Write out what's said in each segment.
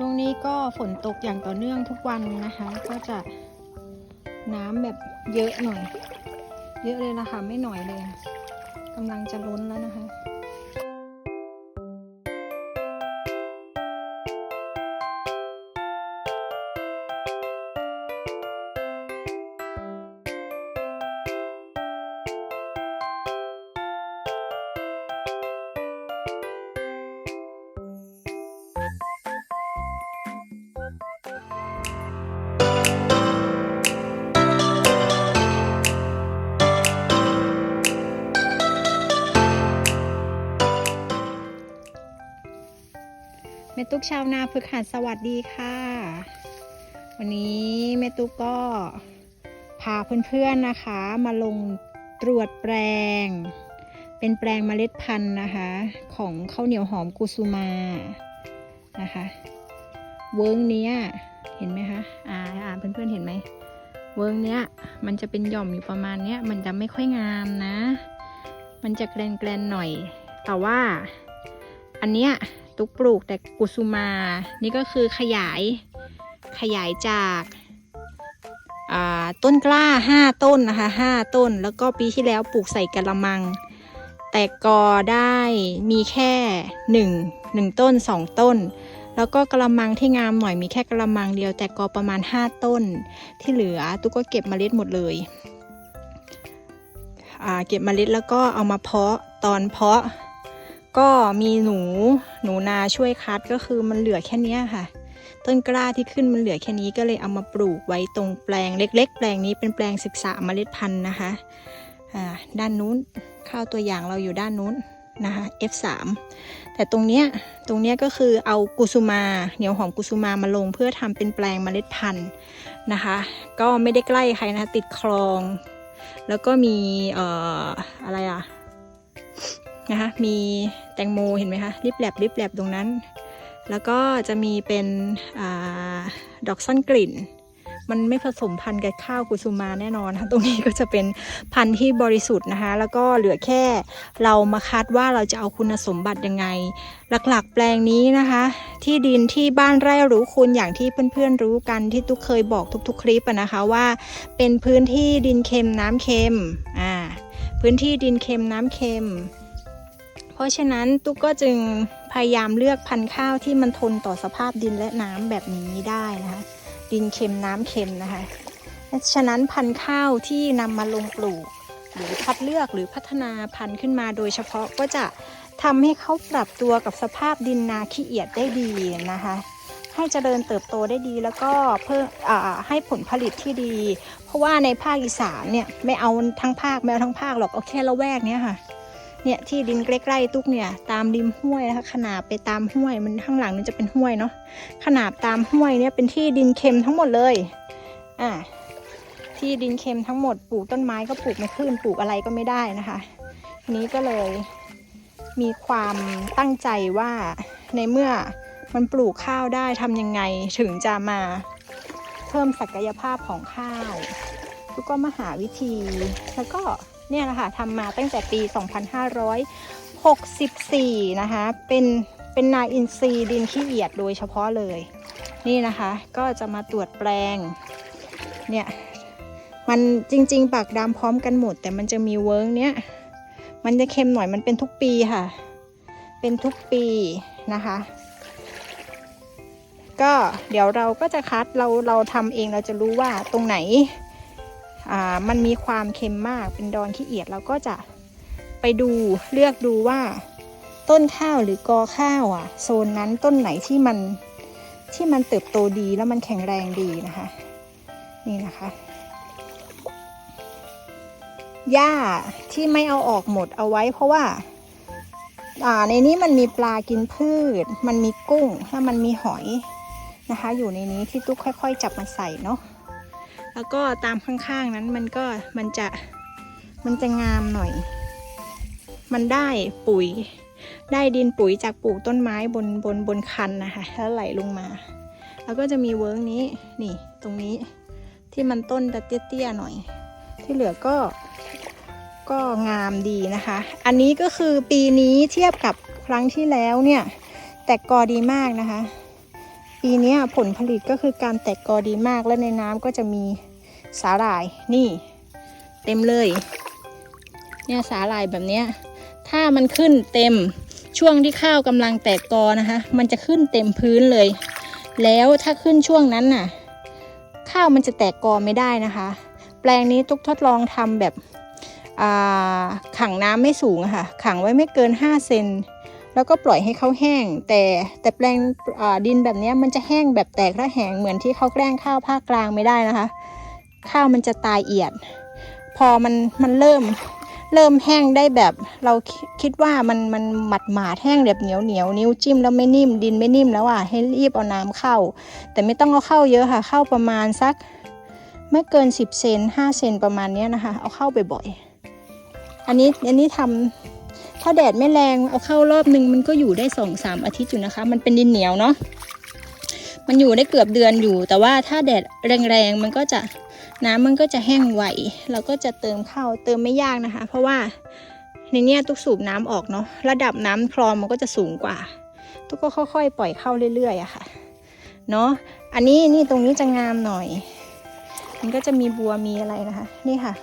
ช่วงนี้ก็ฝนตกอย่างต่อเนื่องทุกวันนะคะ ก็จะน้ำแบบเยอะหน่อย เยอะเลยนะคะไม่หน่อยเลยกำลังจะล้นแล้วนะคะ ตุ๊กชาวนาพึกหัดสวัสดีค่ะ วันนี้แม่ตุ๊กก็พาเพื่อนๆนะคะ มาลงตรวจแปลง เป็นแปลงเมล็ดพันธุ์นะคะ ของข้าวเหนียวหอมกุสุมานะคะเวิร์กเนี้ยเห็นไหมคะอ่าอ่าเพื่อนๆเห็นไหมเวิร์กเนี้ยมันจะเป็นหย่อมอยู่ประมาณเนี้ยมันจะไม่ค่อยงามนะ มันจะแกลนๆหน่อย แต่ว่าอันเนี้ย ตุกปลูกแต่กุสุมา นี่ก็คือขยายขยายจากาต้นกล้า 5 ต้นนะคะ 5 ต้น แล้วก็ปีที่แล้วปลูกใส่กระมัง แต่กอได้มีแค่ 1 1 ต้น 2 ต้น แล้วก็กระมังที่งามหน่อยมีแค่กระมังเดียว แต่กอประมาณ 5 ต้น ที่เหลือตุกก็เก็บเมล็ดหมดเลย เก็บเมล็ดแล้วก็เอามาเพาะตอนเพาะ ก็มีหนูหนูนาช่วยคัดก็คือมันเหลือแค่นี้ค่ะ ต้นกล้าที่ขึ้นมันเหลือแค่นี้ก็เลยเอามาปลูกไว้ตรงแปลงเล็ก ๆ แปลงนี้เป็นแปลงศึกษาเมล็ดพันธุ์นะคะด้านนู้นข้าวตัวอย่างเราอยู่ด้านนู้นนะคะ F3 แต่ตรงเนี้ยตรงเนี้ยก็คือเอากุสุมาเหนียวหอมกุสุมามาลงเพื่อทำเป็นแปลงเมล็ดพันธุ์นะคะ ก็ไม่ได้ใกล้ใครนะคะติดคลอง แล้วก็มีเอ่ออะไรอะ นะคะมีแตงโมเห็นไหมคะริบแลบริบแลบตรงนั้น แล้วก็จะมีเป็นอดอกซ่อนกลิ่น มันไม่ผสมพันธุ์กับข้าวกุสุมาแน่นอนนะคะตรงนี้ก็จะเป็นพันธุ์ที่บริสุทธิ์นะคะ แล้วก็เหลือแค่เรามาคัดว่าเราจะเอาคุณสมบัติยังไง หลักๆ แปลงนี้นะคะ ที่ดินที่บ้านไร่รู้คุณอย่างที่เพื่อนๆรู้กันที่ตุ๊กเคยบอกทุกๆ คลิปนะคะว่า เป็นพื้นที่ดินเค็มน้ำเค็มอ่าพื้นที่ดินเค็มน้ำเค็ม เพราะฉะนั้นตุ๊กก็จึงพยายามเลือกพันธุ์ข้าวที่มันทนต่อสภาพดินและน้ำแบบนี้ได้นะคะ ดินเค็มน้ำเค็มนะคะฉะนั้นพันธุ์ข้าวที่นำมาลงปลูก หรือคัดเลือกหรือพัฒนาพันธุ์ขึ้นมาโดยเฉพาะก็จะทำให้เขาปรับตัวกับสภาพดินนาขี้เอียดได้ดีนะคะ ให้เจริญเติบโตได้ดีแล้วก็เพิ่มอ่าให้ผลผลิตที่ดี เพราะว่าในภาคอีสานเนี่ยไม่เอาทั้งภาคไม่เอาทั้งภาคหรอกเอาแค่ละแวกเนี้ยค่ะ เนี่ยที่ดินใกล้ๆ ตุกเนี่ยตามริมห้วยนะคะขนาบไปตามห้วยมันข้างหลังนี่จะเป็นห้วยเนาะขนาบตามห้วยเนี่ยเป็นที่ดินเค็มทั้งหมดเลยอ่าที่ดินเค็มทั้งหมดปลูกต้นไม้ก็ปลูกไม่ขึ้นปลูกอะไรก็ไม่ได้นะคะนี้ก็เลยมีความตั้งใจว่าในเมื่อมันปลูกข้าวได้ทำยังไงถึงจะมาเพิ่มศักยภาพของข้าวทุกก็มาหาวิธีแล้วก็ เนี่ยแหละค่ะทำมาตั้งแต่ปี 2564 นะคะ เป็นเป็นนาอินทรีย์ดินขี้เอียดโดยเฉพาะเลย นี่นะคะก็จะมาตรวจแปลง เนี่ย มันจริง ๆ ปากดำพร้อมกันหมด แต่มันจะมีเวิร์กเนี้ย มันจะเค็มหน่อยมันเป็นทุกปีค่ะ เป็นทุกปีนะคะก็เดี๋ยวเราก็จะคัดเราเราทำเองเราจะรู้ว่าตรงไหน มันมีความเค็มมากเป็นดอนขี้เอียดเราก็จะไปดูเลือกดูว่าต้นข้าวหรือกอข้าวอะ โซนนั้นต้นไหนที่มันที่มันเติบโตดีแล้วมันแข็งแรงดีนะคะ นี่นะคะหญ้าที่ไม่เอาออกหมดเอาไว้ เพราะว่าในนี้มันมีปลากินพืช มันมีกุ้งแล้วมันมีหอยนะคะ อยู่ในนี้ที่ตุ๊กค่อย ๆ จับมาใส่เนาะ แล้วก็ตามข้างๆนั้นมันก็มันจะมันจะงามหน่อย มันได้ปุ๋ย ได้ดินปุ๋ยจากปลูกต้นไม้บนบนบนคันนะคะแล้วไหลลงมา แล้วก็จะมีเวิร์กนี้นี่ตรงนี้ที่มันต้นจะเตี้ยๆหน่อย ที่เหลือก็ก็งามดีนะคะ อันนี้ก็คือปีนี้เทียบกับครั้งที่แล้วเนี่ย แตกกอดีมากนะคะ ปีนี้ผลผลิตก็คือการแตกกอดีมากและในน้ำก็จะมีสาหร่ายนี่ เต็มเลย เนี่ยสาหร่ายแบบเนี้ยถ้ามันขึ้นเต็มช่วงที่ข้าวกำลังแตกกอนะคะ มันจะขึ้นเต็มพื้นเลย แล้วถ้าขึ้นช่วงนั้นน่ะ ข้าวมันจะแตกกอไม่ได้นะคะ แปลงนี้ตุกทดลองทำแบบขังน้ำไม่สูงะค่ะ ขังไว้ไม่เกิน 5 เซน แล้วก็ปล่อยให้เขาแห้ง แต่แต่แปลงดินแบบนี้มันจะแห้งแบบแตกระแหงเหมือนที่เขาแกล้งข้าวภาคกลางไม่ได้นะคะ ข้าวมันจะตายเอียด พอมันมันเริ่มเริ่มแห้งได้แบบเราคิดว่ามันมันหมัดหมาดแห้งแบบเหนียวเหนียวนิ้วจิ้มแล้วไม่นิ่มดินไม่นิ่มแล้วอะให้รีบเอาน้ำเข้า แต่ไม่ต้องเอาเข้าเยอะค่ะ เข้าประมาณสักไม่เกิน 10 เซน5เซนประมาณนี้นะคะ เอาเข้าบ่อยๆอันนี้อันนี้ทำ ถ้าแดดไม่แรงเอาเข้ารอบนึงมันก็อยู่ได้สองสามอาทิตย์อยู่นะคะ มันเป็นดินเหนียวเนาะมันอยู่ได้เกือบเดือนอยู่ แต่ว่าถ้าแดดแรงๆมันก็จะน้ำมันก็จะแห้งไวเราก็จะเติมเข้าเติมไม่ยากนะคะ เพราะว่าในเนี้ยตุกสูบน้ำออกเนาะระดับน้ำคลองมันก็จะสูงกว่า ตุกก็ค่อย ๆ ปล่อยเข้าเรื่อยๆอะค่ะเนาะอันนี้นี่ตรงนี้จะงามหน่อย มันก็จะมีบัวมีอะไรนะคะ นี่ค่ะ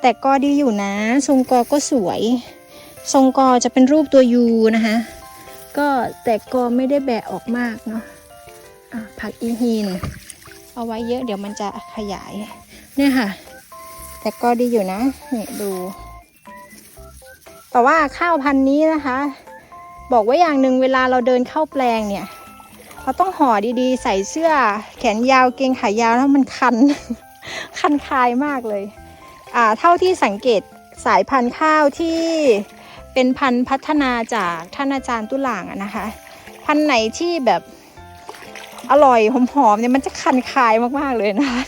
แต่ก็ดีอยู่นะทรงกอก็สวย ทรงกอจะเป็นรูปตัวยูนะคะก็แต่กอไม่ได้แบะออกมากเนาะะผักอีฮีนเอาไว้เยอะเดี๋ยวมันจะขยาย เนี่ยค่ะ แต่ก็ดีอยู่นะนี่ดู แต่ว่าข้าวพันธุ์นี้นะคะ บอกไว่าอย่างหนึ่งเวลาเราเดินเข้าแปลงเนี่ยเราต้องห่อดีๆ ใส่เสื้อแขนยาวเกงขายาวแล้วมันคัน คันคายมากเลย อ่า เท่าที่สังเกตสายพันธุ์ข้าวที่ เป็นพันธุ์พัฒนาจากท่านอาจารย์ตุหลางนะคะ พันธุ์ไหนที่แบบอร่อยหอมๆเนี่ยมันจะคันคายมากๆเลยนะคะ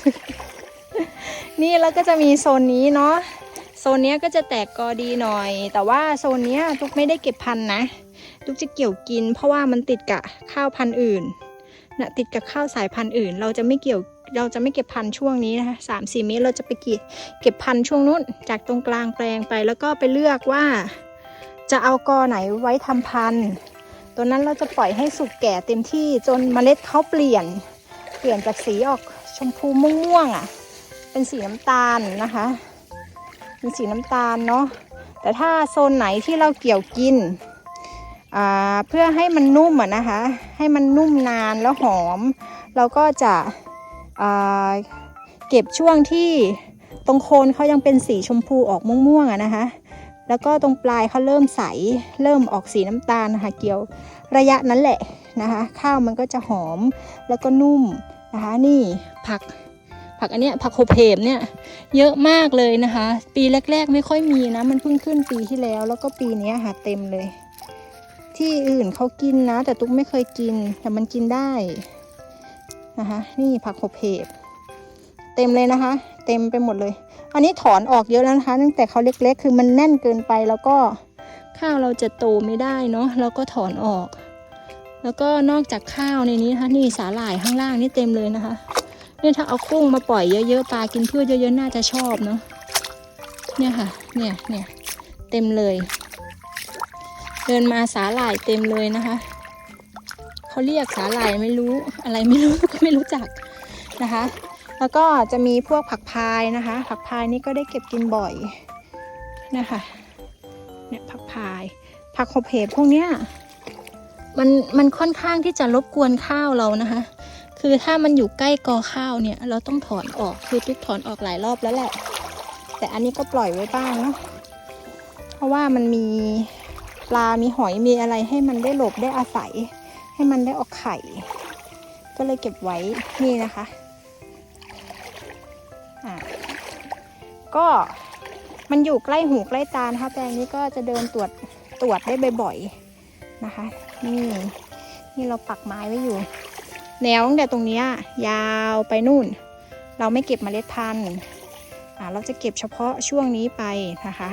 นี่แล้วก็จะมีโซนนี้เนาะโซนนี้ก็จะแตกกอดีหน่อย แต่ว่าโซนนี้ยตุกไม่ได้เก็บพันธุ์นะตุกจะเกี่ยวกิน เพราะว่ามันติดกับข้าวพันธุ์อื่นนะติดกับข้าวสายพันธุ์อื่น เราจะไม่เกี่ยวเราจะไม่เก็บพันธุ์ช่วงนี้นะคะสามสี่เมตรเราจะไปเก็บเก็บพันธุ์ช่วงนู้นจากตรงกลางแปลงไป แล้วก็ไปเลือกว่า จะเอากอไหนไว้ทำพันธุ์ตัวนั้นเราจะปล่อยให้สุกแก่เต็มที่จนเมล็ดเขาเปลี่ยน เปลี่ยนจากสีออกชมพูม่วงๆอะ เป็นสีน้ำตาลนะคะเป็นสีน้ำตาลเนาะแต่ถ้าโซนไหนที่เราเกี่ยวกินอ่าเพื่อให้มันนุ่มอะนะคะ ให้มันนุ่มนานแล้วหอม เราก็จะเก็บช่วงที่ตรงโคนเขายังเป็นสีชมพูออกม่วงๆอะนะคะ แล้วก็ตรงปลายเขาเริ่มใส เริ่มออกสีน้ำตาลนะคะ เกี่ยวระยะนั้นแหละนะคะ ข้าวมันก็จะหอมแล้วก็นุ่มนะคะ นี่ผักผักอันเนี้ยผักโขเพมเนี่ยเยอะมากเลยนะคะ ปีแรก ๆ ไม่ค่อยมีนะ มันเพิ่งขึ้นปีที่แล้ว แล้วก็ปีนี้หาเต็มเลย ที่อื่นเขากินนะ แต่ตุ๊กไม่เคยกินแต่มันกินได้นะคะ นี่ผักโขเพบ เต็มเลยนะคะ เต็มไปหมดเลย อันนี้ถอนออกเยอะแล้วนะคะ ตั้งแต่เขาเล็กๆ คือมันแน่นเกินไปแล้วก็ข้าวเราจะโตไม่ได้เนาะเราก็ถอนออก แล้วก็นอกจากข้าวในนี้นะคะนี่สาหร่ายข้างล่างนี่เต็มเลยนะคะเนี่ยถ้าเอากุ้งมาปล่อยเยอะๆปลากินพืชเยอะๆน่าจะชอบเนาะเนี่ยค่ะ เนี่ยเนี่ยเต็มเลย เดินมาสาหร่ายเต็มเลยนะคะเขาเรียกสาหร่ายไม่รู้อะไรไม่รู้ก็ไม่รู้จักนะคะ แล้วก็จะมีพวกผักพายนะคะ ผักพายนี่ก็ได้เก็บกินบ่อยนะคะเนี่ยผักพาย ผักโขบเหบพวกเนี้ยมันมันค่อนข้างที่จะรบกวนข้าวเรานะคะ คือถ้ามันอยู่ใกล้กอข้าวเนี่ย เราต้องถอนออกคือทุกถอนออกหลายรอบแล้วแหละ แต่อันนี้ก็ปล่อยไว้บ้างเนาะเพราะว่ามันมีปลา มีหอยมีอะไรให้มันได้หลบได้อาศัย ให้มันได้ออกไข่ ก็เลยเก็บไว้นี่นะคะ ก็มันอยู่ใกล้หูใกล้ตานะคะแปลงนี้ก็จะเดินตรวจตรวจได้บ่อยๆนะคะ นี่นี่เราปักไม้ไว้อยู่ แนวตั้งแต่ตรงนี้ยาวไปนู่น เราไม่เก็บเมล็ดพันธุ์เราจะเก็บเฉพาะช่วงนี้ไปนะคะ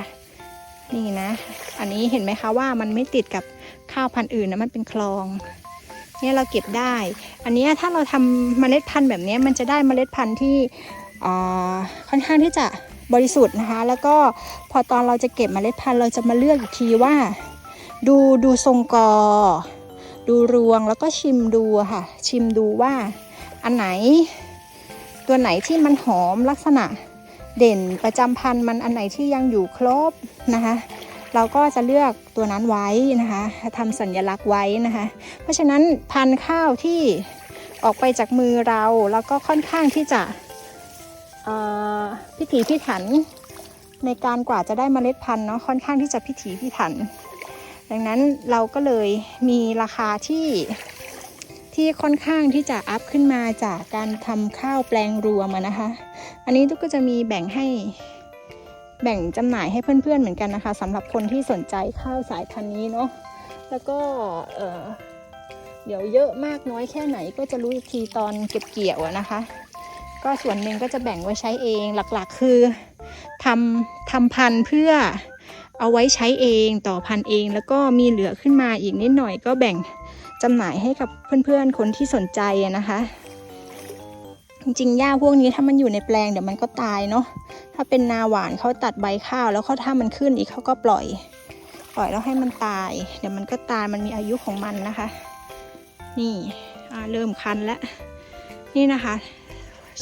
นี่นะ อันนี้เห็นไหมคะว่ามันไม่ติดกับข้าวพันธุ์อื่นนะมันเป็นคลองเนี่ยเราเก็บได้ อันนี้ถ้าเราทำเมล็ดพันธุ์แบบนี้มันจะได้เมล็ดพันธุ์ที่ ค่อนข้างที่จะบริสุทธิ์นะคะ แล้วก็พอตอนเราจะเก็บเมล็ดพันธุ์เราจะมาเลือกอีกทีว่า ดูดูทรงกอ ดูรวงแล้วก็ชิมดูค่ะ ชิมดูว่าอันไหน ตัวไหนที่มันหอมลักษณะเด่นประจำพันธุ์มันอันไหนที่ยังอยู่ครบนะคะ เราก็จะเลือกตัวนั้นไว้นะคะทำสัญลักษณ์ไว้นะคะ เพราะฉะนั้นพันธุ์ข้าวที่ออกไปจากมือเราแล้วก็ค่อนข้างที่จะ พิถีพิถันในการกว่าจะได้เมล็ดพันธุ์เนาะค่อนข้างที่จะพิถีพิถัน ดังนั้นเราก็เลยมีราคาที่ที่ค่อนข้างที่จะอัพขึ้นมาจากการทำข้าวแปลงรวมนะคะ อันนี้ตุ๊กก็จะมีแบ่งให้แบ่งจำหน่ายให้เพื่อนๆเหมือนกันนะคะสำหรับคนที่สนใจข้าวสายพันธุ์นี้เนาะแล้วก็เเดี๋ยวเยอะมากน้อยแค่ไหนก็จะรู้อีกทีตอนเก็บเกี่ยวนะคะ ก็ส่วนหนึ่งก็จะแบ่งไว้ใช้เองหลักๆ คือทำทำพันธุ์เพื่อเอาไว้ใช้เองต่อพันธุ์เอง แล้วก็มีเหลือขึ้นมาอีกนิดหน่อยก็แบ่งจำหน่ายให้กับเพื่อนๆคนที่สนใจนะคะ จริงๆหญ้าพวกนี้ถ้ามันอยู่ในแปลงเดี๋ยวมันก็ตายเนาะถ้าเป็นนาหวานเขาตัดใบข้าว แล้วเขาถ้ามันขึ้นอีกเขาก็ปล่อย ปล่อยแล้วให้มันตาย เดี๋ยวมันก็ตายมันมีอายุของมันนะคะ นี่เริ่มคันแล้วนี่นะคะ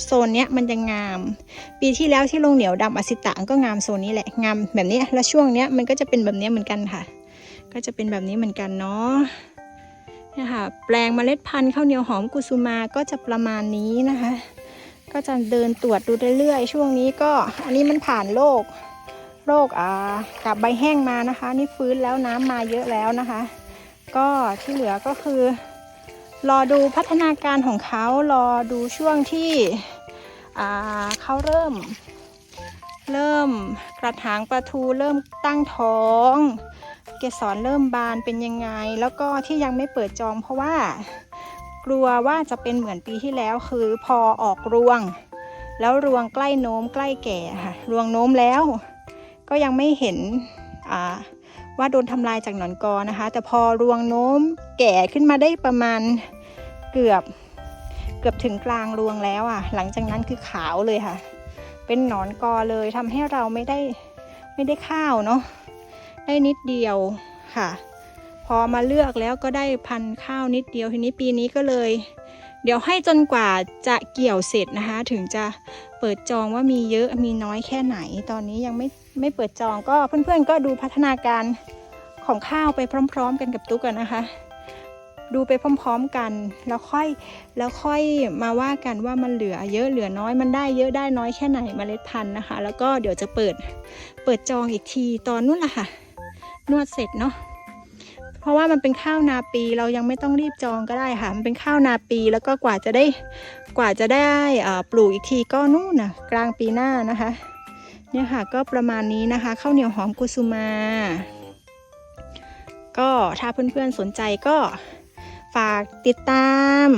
โซนเนี้ยมันจะงาม ปีที่แล้วที่ลงเหนียวดำอสิตะก็งามโซนนี้แหละงามแบบนี้แล้วช่วงเนี้ยมันก็จะเป็นแบบนี้เหมือนกันค่ะ ก็จะเป็นแบบนี้เหมือนกันเนาะนี่ค่ะแปลงเมล็ดพันธุ์ข้าวเหนียวหอมกุสุมาก็จะประมาณนี้นะคะ ก็จะเดินตรวจดูเรื่อยๆช่วงนี้ก็อันนี้มันผ่านโรคโรคอ่ากับใบแห้งมานะคะ นี่ฟื้นแล้วน้ำมาเยอะแล้วนะคะ ก็ที่เหลือก็คือ รอดูพัฒนาการของเขารอดูช่วงที่เขาเริ่ม เริ่มกระถางประทูเริ่มตั้งท้อง เกสรเริ่มบานเป็นยังไง แล้วก็ที่ยังไม่เปิดจองเพราะว่า กลัวว่าจะเป็นเหมือนปีที่แล้วคือพอออกรวง แล้วรวงใกล้โน้มใกล้แก่ค่ะรวงโน้มแล้ว ก็ยังไม่เห็นอ่า ว่าโดนทำลายจากหนอนกอนะคะ แต่พอรวงโน้มแก่ขึ้นมาได้ประมาณเกือบเกือบถึงกลางรวงแล้วอะ หลังจากนั้นคือขาวเลยค่ะ เป็นหนอนกอเลยทำให้เราไม่ได้ไม่ได้ข้าวเนาะได้นิดเดียวค่ะ พอมาเลือกแล้วก็ได้พันข้าวนิดเดียวทีนี้ปีนี้ก็เลย เดี๋ยวให้จนกว่าจะเกี่ยวเสร็จนะคะ ถึงจะเปิดจองว่ามีเยอะมีน้อยแค่ไหนตอนนี้ยังไม่ ไม่เปิดจองก็เพื่อนๆก็ดูพัฒนาการของข้าวไปพร้อม ๆ กันกับตุ๊กกันนะคะ ดูไปพร้อม ๆ กันแล้วค่อยแล้วค่อยมาว่ากันว่ามันเหลือเยอะเหลือน้อยมันได้เยอะได้น้อยแค่ไหนเมล็ดพันธุ์นะคะ แล้วก็เดี๋ยวจะเปิดเปิดจองอีกทีตอนนู้นละค่ะ นวดเสร็จเนาะเพราะว่ามันเป็นข้าวนาปีเรายังไม่ต้องรีบจองก็ได้ค่ะมันเป็นข้าวนาปีแล้วก็กว่าจะได้กว่าจะได้ปลูกอีกทีก็นู่นนะกลางปีหน้านะคะ เนี่ยค่ะก็ประมาณนี้นะคะข้าวเหนียวหอมกุสุมา ก็ถ้าเพื่อนๆสนใจก็ฝากติดตาม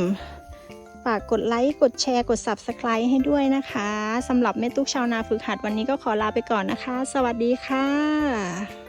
ฝากกดไลค์กดแชร์กด Subscribe ให้ด้วยนะคะสำหรับแม่ตุ๊กชาวนาฝึกหัดวันนี้ก็ขอลาไปก่อนนะคะ สวัสดีค่ะ